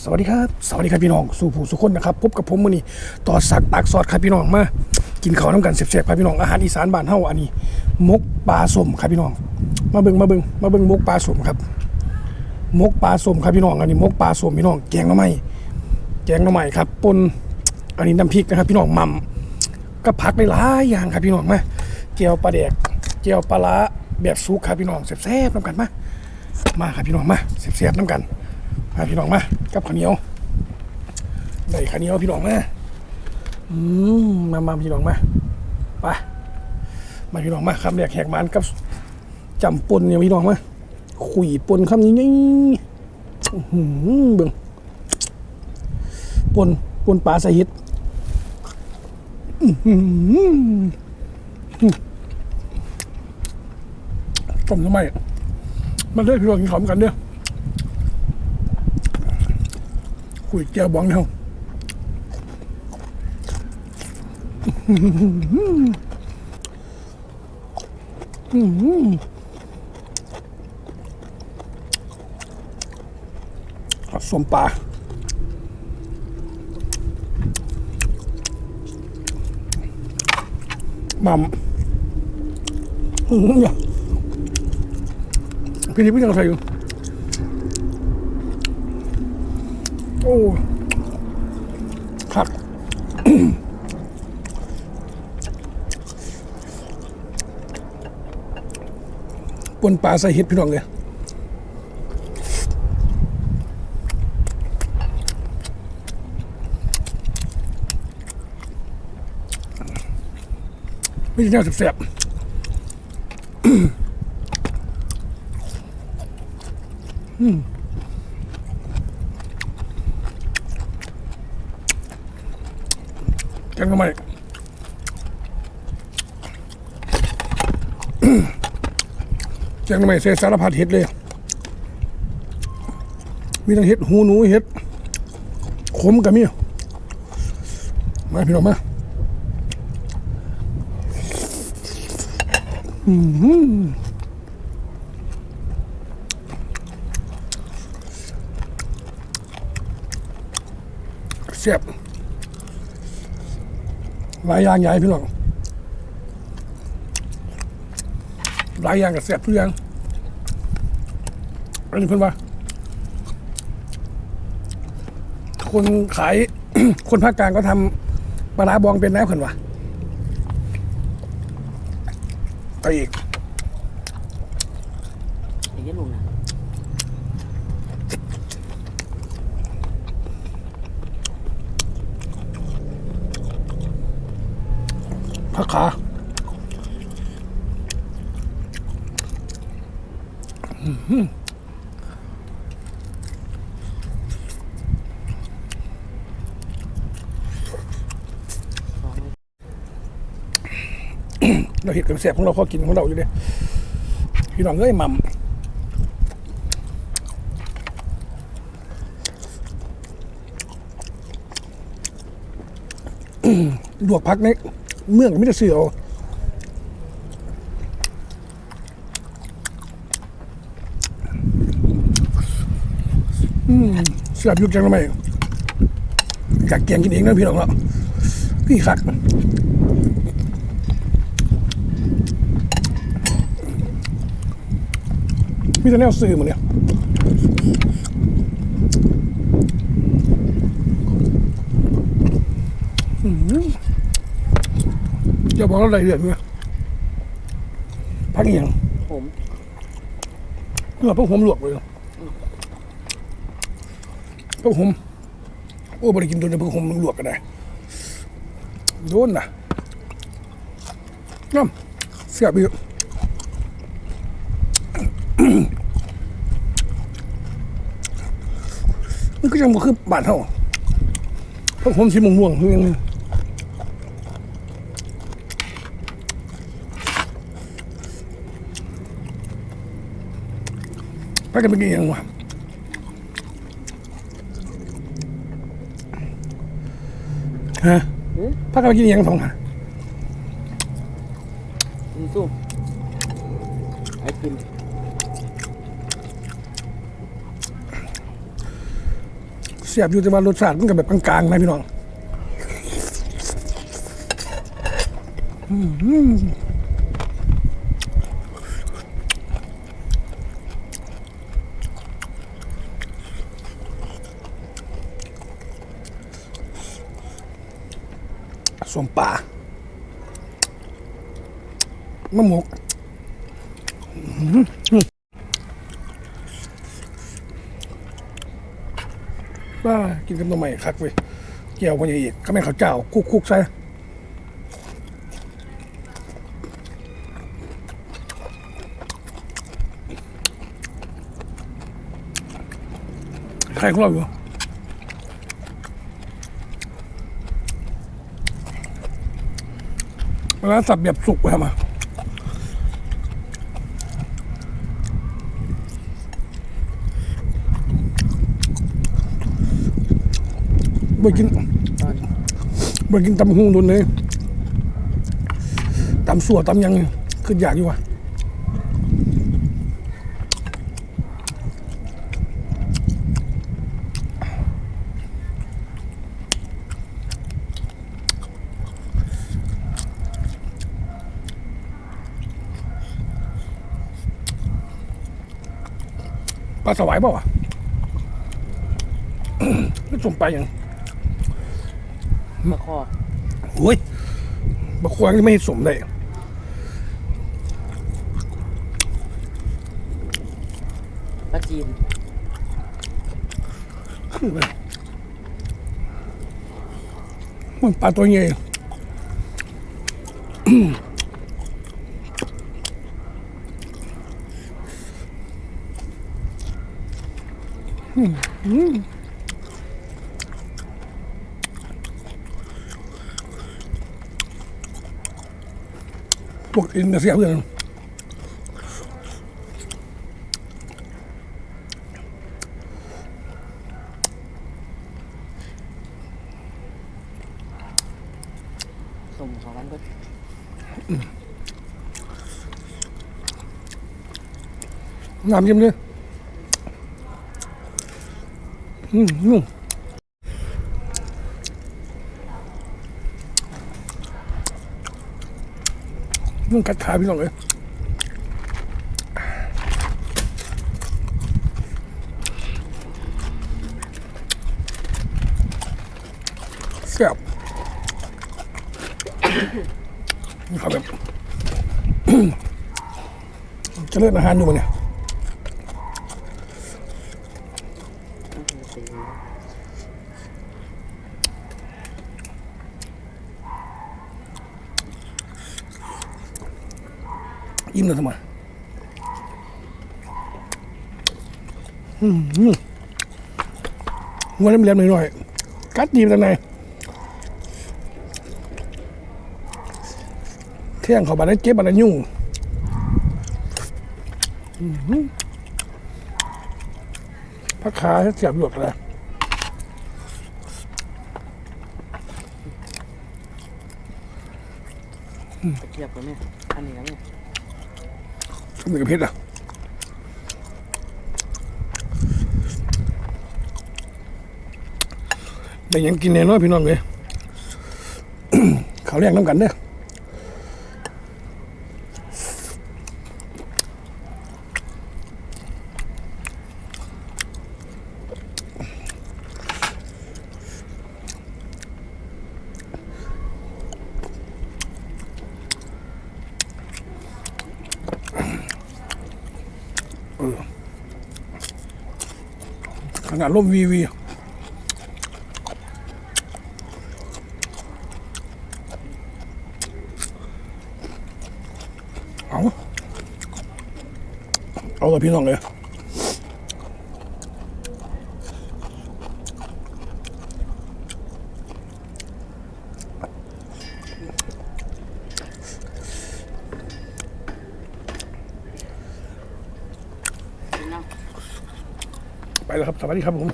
สวัสดีครับ สวัสดีครับพี่น้อง สู่ผู้สุคนนะครับ พบกับผมมือนี้ต่อสักปากซอดครับพี่น้องมา กินข้าวน้ำกันเสียบๆครับพี่น้อง อาหารอีสานบ้านเฮาอันนี้ มกปลาสมครับพี่น้อง มาเบิ่งมาเบิ่งมาเบิ่งมกปลาสมครับ มกปลาสมครับพี่น้อง อันนี้มกปลาสมพี่น้อง แกงหน่อไม้ แกงหน่อไม้ครับปนอันนี้น้ำพริกนะครับ พี่น้องหมัมก็ผักหลายอย่างครับพี่น้องมาเจียวปลาแดกเจียวปลาร้าแบบซุกครับพี่น้องแซ่บๆน้ำกันมา มาครับพี่น้องมาเสียบๆน้ำกัน มาพี่น้องมากับข้าวเหนียวได้ข้าวเหนียวพี่น้องมาอืมมามาพี่น้องมาไปมาพี่น้องมาคำแรกแหกมันกับจำปนเนี่ยพี่น้องมาขุยปนคำนี้นี่อื้อหือเบิ่งปนปนปลาใส่เห็ดอื้อหือต้มทำไมมันได้พี่น้องกินขอมกันเนี่ย คุยแก้วบองเนาสมปลามัมพี่นี่พี่ยังใส่อยู่ โอ้ครับปนปลาใส่เห็ดพี่น้องเลยไม่ใช่แนวแสบๆ กันก็ไม่แกงทำไมใส่สารพัดเห็ดเลย มีทั้งเห็ดหูหนูเห็ดขมกับมีมาพี่น้องมาอื้อหือเสียบ หลายอย่างใหญ่พี่น้องหลายอย่างกับเสียบทุกอย่างอันนี้เพื่อนว่า คนขาย คนภาคกลางก็ทำปลาบองเป็นแล้วเพื่อนว่าไปอีก ไอ้ยันลุงนะ ผักขาเราเห็ดกับเสียบของเราข้อกินของเราอยู่เลยพี่น้องเอ้ยหมัมลวกพักใน เมืองไม่ได้เสือเอาอืมเสือบยุกจังทำไมอยากแกงกินเองนะพี่น้องเนาะพี่ขัดมีแต่แนวซื้อหมดเนี่ยจะ บอกอะไรเดือดเนี่ยพักอหย่างผมเพื่อพวกผมลวกเลยพวกผมโอ้บริกินโดนแต่พวกผมลวกก็ได้โดนนะน้ำเสียบอีกมันก็ยังบ่คือบาดเท่าพวกผมสีม่วงๆคือยัง ไปกันไปกินยังวะฮะหืมพักกันไปกินยังสองหากินสู้ไอ้กินสเสียบอยู่แต่ว่ารสชาติมันก็แบบกลางๆนะพี่น้อง อืม สมป่ามะมกบ้ากินกับหน่อใหม่คักเว้ยเกี่ยวกันอีกก็ไม่ข้าวเจ้าคุกคุกใส่ใครของเราอยู่ เวลาสับแบบสุกไปทำไมบ่กินตอนบ่กินตำหุงโดนเลยตำสัวตำยังขึ้นอยากอยู่ว่ะ ปลาสวายเปล่าวะแล้วส่งไปลายังมะคอโอ้ยบะควางนี่ไม่ให้สมเลยปลาจีนคือไปมันปลาตัวใหญ่ อืมอืมพวกอินเดียเสียเพื่อนสมของมันก็น้ำเยี่ยมเลยอืม นุ่มนุ่มกัดขาพี่น้องเลยแซ่บนี่เขาแบบจะเลิกอาหารอยู่มั้เนี่ย ตี ยิ้มเลยทำไมอืมอืมหัวเล็มๆหน่อยๆกัดดีไปทางไหนเที่ยงเขาบาดได้เจ็บบาดได้ยุ่งพักขาเสียบหยดเลยเกียบกันไหมอันนี้กันไหม สมือกับเพชรอะได้ยังกินแน่นอนพี่น้องเลยเขาเรียกน้ำกันเด้อ ขนาดร่มวีวีเอาเอากับพี่น้องเลย กินเนาะ ไป แล้วครับ สวัสดีครับผม